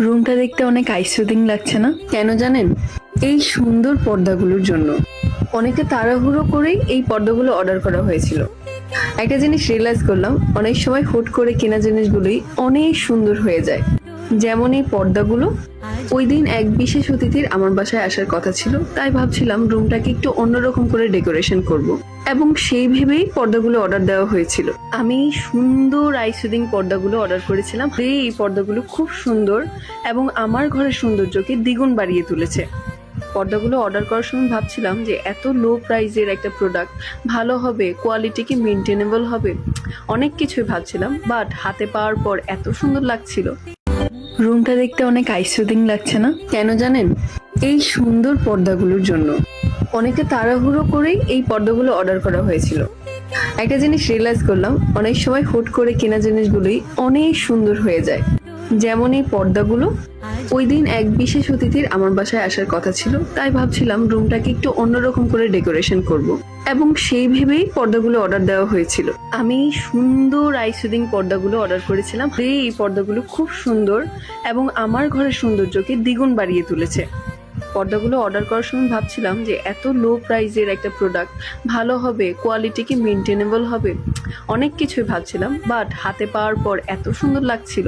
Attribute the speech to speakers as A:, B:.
A: রুমটা দেখতে অনেক আইসুদিং লাগছে না? কেন জানেন? এই সুন্দর পর্দাগুলোর জন্য। অনেকে তাড়াহুড়ো করেই এই পর্দাগুলো অর্ডার করা হয়েছিল। একটা জিনিস রিয়েলাইজ করলাম, অনেক সময় হুট করে কেনা জিনিসগুলোই অনেক সুন্দর হয়ে যায়। যেমন এই পর্দাগুলো ওই দিন এক বিশেষ অতিথির আমার বাসায় আসার কথা ছিল, তাই ভাবছিলাম রুমটাকে একটু অন্যরকম করে ডেকোরেশন করব। এবং সেই ভেবেই পর্দাগুলো অর্ডার দেওয়া হয়েছিল। আমি সুন্দর আইসুদিং পর্দাগুলো অর্ডার করেছিলাম। এই পর্দাগুলো খুব সুন্দর এবং আমার ঘরের সৌন্দর্যকে দ্বিগুণ বাড়িয়ে তুলেছে। পর্দাগুলো অর্ডার করার সময় ভাবছিলাম যে এত লো প্রাইজের একটা প্রোডাক্ট ভালো হবে কোয়ালিটি কি মেনটেনেবল হবে? অনেক কিছুই ভাবছিলাম বাট হাতে পাওয়ার পর এত সুন্দর লাগছিল। রুমটা দেখতে অনেক আইসুদিং লাগছে না? কেন জানেন? এই সুন্দর পর্দাগুলোর জন্য। অনেকে তাড়াহুড়ো করেই এই পর্দাগুলো অর্ডার করা হয়েছিল। একটা জিনিস রিয়েলাইজ করলাম, অনেক সময় হুট করে কেনা জিনিসগুলোই অনেক সুন্দর হয়ে যায়। যেমন এই পর্দাগুলো, ওই দিন এক বিশেষ অতিথির আমার বাসায় আসার কথা ছিল, তাই ভাবছিলাম রুমটাকে একটু অন্যরকম করে ডেকোরেশন করব। এবং সেই ভেবেই পর্দাগুলো অর্ডার দেওয়া হয়েছিল। আমি সুন্দর আইসুদিং পর্দাগুলো অর্ডার করেছিলাম। এই পর্দাগুলো খুব সুন্দর এবং আমার ঘরের সৌন্দর্যকে দ্বিগুণ বাড়িয়ে তুলেছে। পর্দাগুলো অর্ডার করার সময় ভাবছিলাম যে এত লো প্রাইজের একটা প্রোডাক্ট ভালো হবে কোয়ালিটি কি মেনটেনেবল হবে? অনেক কিছুই ভাবছিলাম বাট হাতে পাওয়ার পর এত সুন্দর লাগছিল।